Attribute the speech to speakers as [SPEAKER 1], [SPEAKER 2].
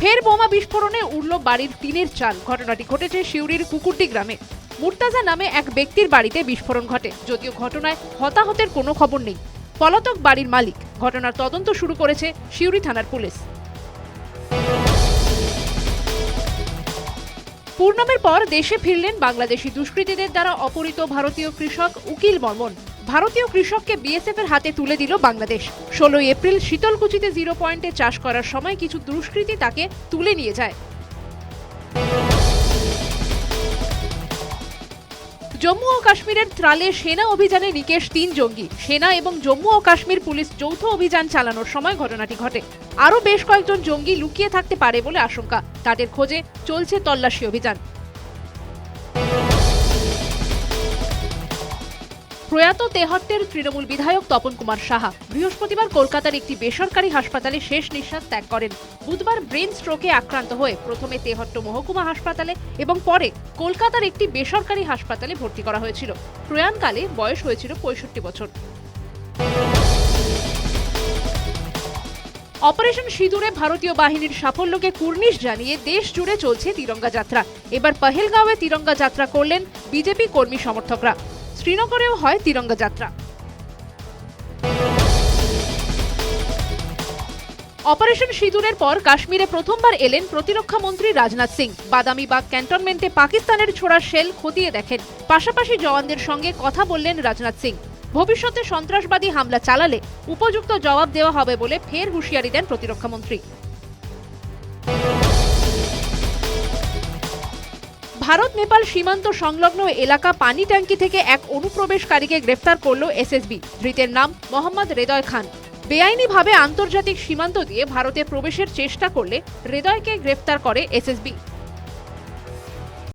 [SPEAKER 1] ফের বোমা বিস্ফোরণে উড়ল বাড়ির টিনের চাল। ঘটনাটি ঘটেছে সিউড়ির কুকুরটি গ্রামে। মুর্তাজা নামে এক ব্যক্তির বাড়িতে বিস্ফোরণ ঘটে। যদিও ঘটনায় হতাহতের কোনো খবর নেই। পলাতক বাড়ির মালিক। ঘটনার তদন্ত শুরু করেছে সিউড়ি থানার পুলিশ। পূর্ণমের পর দেশে ফিরলেন বাংলাদেশি দুষ্কৃতীদের দ্বারা অপহৃত ভারতীয় কৃষক উকিল বর্মন ভারতীয় কৃষককে বিএসএফ এর হাতে তুলে দিল বাংলাদেশ। ষোলোই এপ্রিল শীতলকুচিতে জিরো পয়েন্টে চাষ করার সময় কিছু দুষ্কৃতী তাকে তুলে নিয়ে যায়। জম্মু ও কাশ্মীরের ত্রালে সেনা অভিযানে নিকেশ তিন জঙ্গি। সেনা এবং জম্মু ও কাশ্মীর পুলিশ যৌথ অভিযান চালানোর সময় ঘটনাটি ঘটে। আরও বেশ কয়েকজন জঙ্গি লুকিয়ে থাকতে পারে বলে আশঙ্কা। তাদের খোঁজে চলছে তল্লাশি অভিযান। প্রয়াত তেহট্টের তৃণমূল বিধায়ক তপন কুমার সাহা বৃহস্পতিবার কলকাতার একটি বেসরকারি হাসপাতালে শেষ নিঃশ্বাস ত্যাগ করেন। বুধবার ব্রেন স্ট্রোকে আক্রান্ত হয়ে প্রথমে তেহট্ট মহকুমা হাসপাতালে এবং পরে কলকাতার একটি বেসরকারি হাসপাতালে ভর্তি করা হয়েছিল। প্রয়াণকালে বয়স হয়েছিল পঁয়ষট্টি বছর। অপারেশন সিঁদুরে ভারতীয় বাহিনীর সাফল্যকে কুর্নিশ জানিয়ে দেশ জুড়ে চলছে তিরঙ্গা যাত্রা। এবার পহেলগাঁওয়ে তিরঙ্গা যাত্রা করলেন বিজেপি কর্মী সমর্থকরা। শ্রীনগরেও হয় তিরঙ্গা যাত্রা। অপারেশন সিঁদুরের পর কাশ্মীরে প্রথমবার এলেন প্রতিরক্ষা মন্ত্রী রাজনাথ সিং। বাদামিবাগ ক্যান্টনমেন্টে পাকিস্তানের ছোড়া শেল খতিয়ে দেখেন। পাশাপাশি জওয়ানদের সঙ্গে কথা বললেন রাজনাথ সিং। ভবিষ্যতে সন্ত্রাসবাদী হামলা চালালে উপযুক্ত জবাব দেওয়া হবে বলে ফের হুঁশিয়ারি দেন প্রতিরক্ষা ভারত, নেপাল সীমান্ত সংলগ্ন এলাকা পানি ট্যাঙ্কি থেকে এক অনুপ্রবেশকারীকে গ্রেফতার করল এসএসবি। ধৃতের নাম মোহাম্মদ হৃদয় খান। বেআইনিভাবে আন্তর্জাতিক সীমান্ত দিয়ে ভারতে প্রবেশের চেষ্টা করলে হৃদয়কে গ্রেফতার করে এসএসবি।